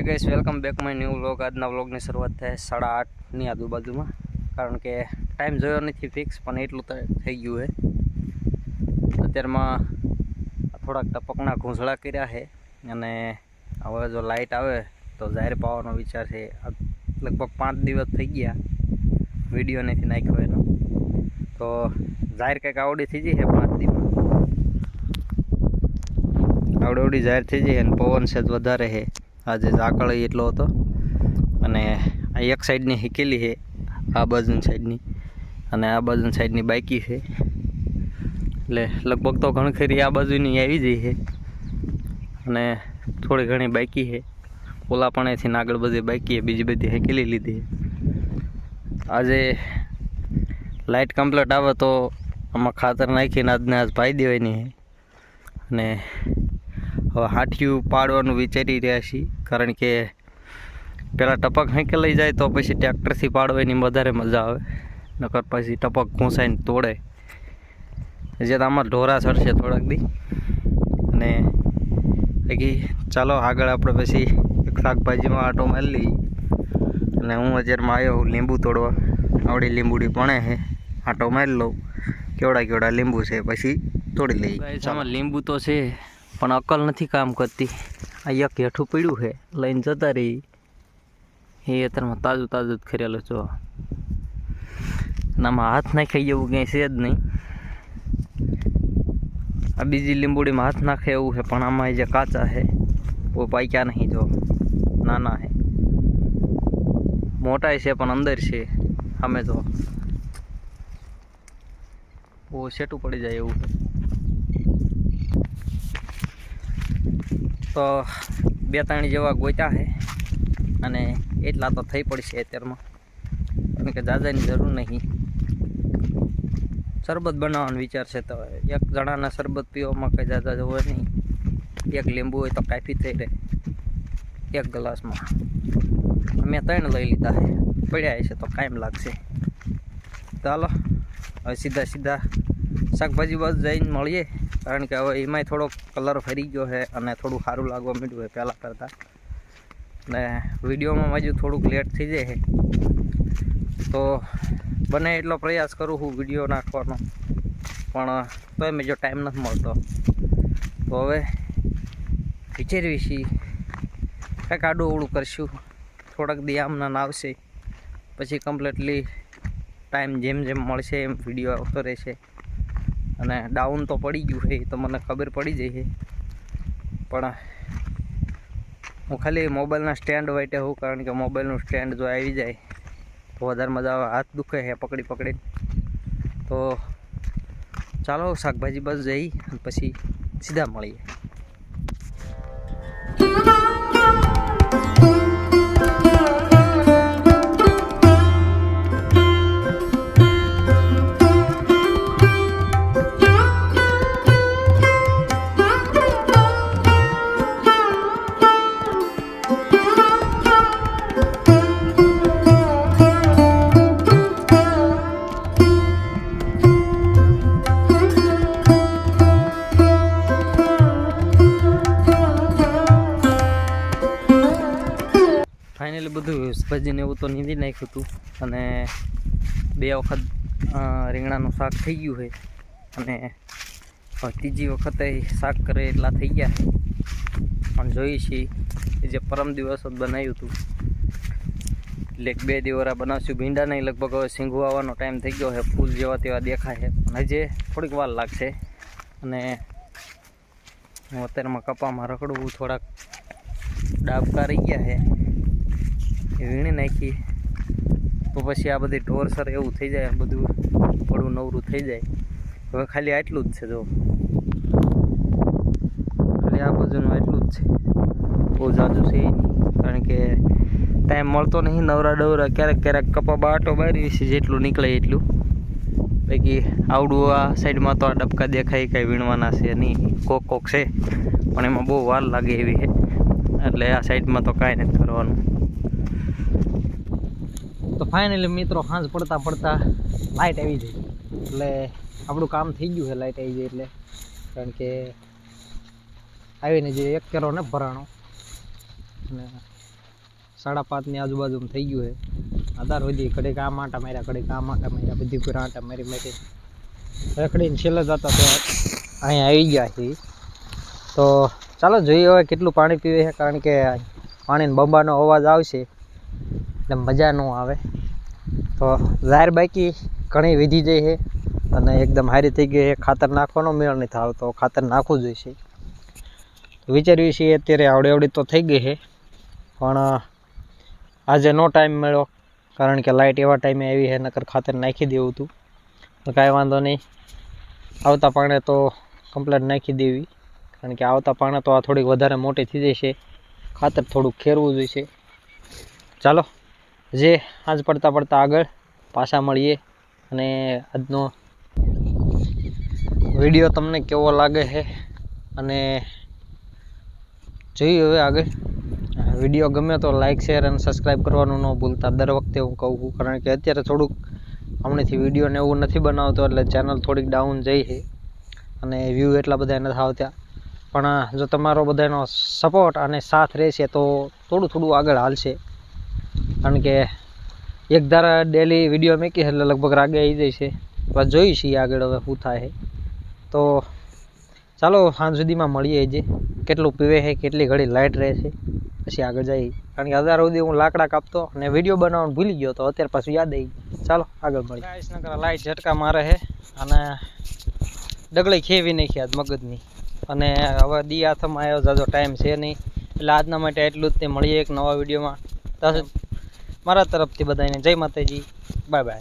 Hey guys welcome back my new vlog આજના વ્લોગની શરૂઆત થાય સાડા આઠની આજુબાજુમાં. કારણ કે ટાઈમ જોયો નથી ફિક્સ પણ એટલું તો થઈ ગયું છે. અત્યારમાં થોડાક ટપકના ઘૂંસળા કર્યા છે. અને હવે જો લાઇટ આવે, તો જાહેર પાવાનો વિચાર છે. લગભગ પાંચ દિવસ થઈ ગયા વીડિયો નથી નાખ્યો એનો. તો જાહેર કંઈક આવડી થઈ જઈ છે પાંચ દિવસ. આવડી આવડી જાહેર થઈ જાય અને પવન છે જ વધારે છે. આજે ઝાકળ એટલો હતો. અને આ એક સાઈડની હિકેલી છે, આ બાજુની સાઈડની. અને આ બાજુની સાઈડની બાકી છે. એટલે લગભગ તો ઘણખરી આ બાજુની આવી જઈ છે. અને થોડી ઘણી બાકી છે. ઓલા પણ અહીંથી આગળ બધી બાકી છે, બીજી બધી હેકેલી લીધી આજે લાઇટ કમ્પ્લેટ આવે તો આમાં ખાતર નાખીને આજને આજ પાઈ દેવાની છે. અને હાઠિયું પાડવાનું વિચારી રહ્યા છીએ. કારણ કે પહેલાં ટપક હાંકે લઈ જાય તો પછી ટ્રેક્ટરથી પાડવાની વધારે મજા આવે. નકર પછી ટપક ઘૂંસાઈને તોડે. જે આમાં ઢોરા ચડશે થોડાક દી. અને બાકી ચાલો આગળ આપણે પછી શાકભાજીમાં આટો મારી લઈએ. અને હું અત્યારમાં આવ્યો હું લીંબુ તોડવા. આવડી લીંબુડી પણે છે. આટો મારી લઉં. કેવડા કેવડા લીંબુ છે પછી તોડી લઈએ. લીંબુ તો છે. પણ અકલ નથી કામ કરતી. આ યક હેઠું પડ્યું છે, લઈને જતા રહી. એ અત્યારમાં તાજું તાજું જ ખરેલું જો નામાં હાથ નાખાઈ જેવું ક્યાંય છે જ નહીં. આ બીજી લીંબુડીમાં હાથ નાખે એવું છે, પણ આમાં જે કાચા છે બહુ પાક્યા નહીં જો. નાના છે. મોટા છે, પણ અંદર છે. અમે તો બહુ સેટું પડી જાય એવું છે. તો બે ત્રણ જેવા ગોત્યા છે. અને એટલા તો થઈ પડશે અત્યારમાં. કારણ કે જાજાની જરૂર નહીં. શરબત બનાવવાનો વિચાર છે તો એક જણાના શરબત પીવામાં કંઈ દાદા હોય નહીં. એક લીંબુ હોય તો કાફી થઈ રહે. એક ગ્લાસમાં. મેં ત્રણ લઈ લીધા છે. પડ્યા છે તો કાયમ લાગશે. ચાલો હવે સીધા સીધા શાકભાજી બસ જઈને મળીએ. કારણ કે હવે એમાંય થોડો કલર ફરી ગયો છે અને થોડું સારું લાગવા મળ્યું છે પહેલાં કરતાં. ને વિડીયોમાં હજુ થોડુંક લેટ થઈ જાય તો બને એટલો પ્રયાસ કરું હું વીડિયો નાખવાનો. પણ તોય મેં જો ટાઈમ નથી મળતો. તો હવે વિચારવી છીએ. કંઈક આડું અવળું કરશું. થોડાક દિયામના આવશે પછી કમ્પ્લીટલી ટાઈમ જેમ જેમ મળશે એમ વીડિયો આવતો રહેશે. અને ડાઉન તો પડી ગયું છે, એ તો મને ખબર પડી જાય છે. પણ હું ખાલી મોબાઈલના સ્ટેન્ડ વાટે હોઉં, કારણ કે મોબાઈલનું સ્ટેન્ડ જો આવી જાય, તો વધારે મજા આવે. હાથ દુખે છે પકડી પકડી તો ચાલો, શાકભાજી બસ જઈ પછી સીધા મળીએ. ફાઇનલી બધું ભજીને એવું તો નીંદી નાખ્યું હતું. અને બે વખત રીંગણાનું શાક થઈ ગયું છે. અને ત્રીજી વખતે શાક કરે એટલા થઈ ગયા પણ જોઈએ છીએ જે પરમ દિવસ બનાવ્યું હતું. એટલે બે દિવરા બનાવશું. નહીં, લગભગ હવે સિંગુ આવવાનો ટાઈમ થઈ ગયો છે. ફૂલ જેવા તેવા દેખાય છે. પણ હજી થોડીક વાર લાગશે. અને હું અત્યારમાં કપામાં રખડું, થોડાક ડાબકા રહી ગયા છે. વીણી નાખી. તો પછી આ બધી ઢોરસર એવું થઈ જાય, બધું થોડું નવરું થઈ જાય. હવે ખાલી આટલું જ છે, જો. ખાલી આ બાજુનું આટલું જ છે. બહુ જાજુ છે કારણ કે ટાઈમ મળતો નહીં, નવરા ડવરા ક્યારેક ક્યારેક કપા બાટો બારી છે, જેટલું નીકળે એટલું. બાકી આવડું આ સાઈડમાં તો આ ડબકા દેખાય, કાંઈ વીણવાના છે નહીં. કોક કોક છે, પણ એમાં બહુ વાર લાગે એવી છે. એટલે આ સાઈડમાં તો કાંઈ નથી કરવાનું. તો ફાઇનલી મિત્રો સાંજ પડતા પડતા લાઇટ આવી જાય એટલે આપણું કામ થઈ ગયું છે લાઇટ આવી જાય એટલે. કારણ કે આવીને જે એક કેરો ને ભરાણો. અને સાડા પાંચની આજુબાજુમાં થઈ ગયું છે. આધાર વધી ઘડીક આ આંટા માર્યા, ઘડીક આ આંટા માર્યા, બધી કોઈ આંટા મારી મારી. રખડીને છેલ્લે જતા તો અહીંયા આવી ગયા છે. તો ચાલો જોઈએ હવે કેટલું પાણી પીવે છે, કારણ કે પાણીને બંબાનો અવાજ આવશે. એટલે મજા ન આવે. તો જાહેર બાકી ઘણી વિધી જઈ છે અને એકદમ હારી થઈ ગઈ છે. ખાતર નાખવાનો મેળ નહીં થાવ તો ખાતર નાખવું જોઈશે વિચાર્યું છીએ અત્યારે આવડી આવડી તો થઈ ગઈ છે, પણ આજે નો ટાઈમ મળ્યો, કારણ કે લાઇટ એવા ટાઈમે આવી છે, નકર ખાતર નાખી દેવું હતું તો કાંઈ વાંધો નહીં. આવતા પાણે તો કમ્પ્લેટ નાખી દેવી, કારણ કે આવતા પાણે તો આ થોડીક વધારે મોટી થઈ જશે. ખાતર થોડુંક ખેરવું જોઈશે ચાલો. જે આજ પડતા પડતા આગળ પાછા મળીએ અને આજનો વીડિયો તમને કેવો લાગે છે અને જોઈએ હવે આગળ. વીડિયો ગમે તો લાઇક શેર અને સબસ્ક્રાઈબ કરવાનું ન ભૂલતા. દર વખતે હું કહું છું, કારણ કે અત્યારે થોડુંક હમણાંથી વિડીયોને એવું નથી બનાવતો, એટલે ચેનલ થોડીક ડાઉન જઈ છે અને વ્યૂ એટલા બધા નથી આવતા. પણ જો તમારો બધાનો સપોર્ટ અને સાથ રહેશે તો થોડું થોડું આગળ હાલશે. કારણ કે એક ધારા ડેલી વીડિયો મૂકી એટલે લગભગ રાગે આવી જાય છે. જોઈશી આગળ હવે શું થાય તો ચાલો સાંજ સુધીમાં મળીએ જે કેટલું પીવે છે, કેટલી ઘડી લાઇટ રહે છે. પછી આગળ જઈએ. કારણ કે અત્યાર સુધી હું લાકડા કાપતો અને વીડિયો બનાવવાનું ભૂલી ગયો તો અત્યારે પાછું યાદ આવી ચાલો, આગળ મળીએ. લાઇટ ઝટકા મારે છે અને ડગલી ખેવી નાખી આજ મગજની. અને હવે દી હાથમાં આવ્યો જાજો ટાઈમ છે નહીં. એટલે આજના માટે એટલું જ તે મળીએ એક નવા વિડીયોમાં મારા તરફથી બધાને જય માતાજી. Bye bye.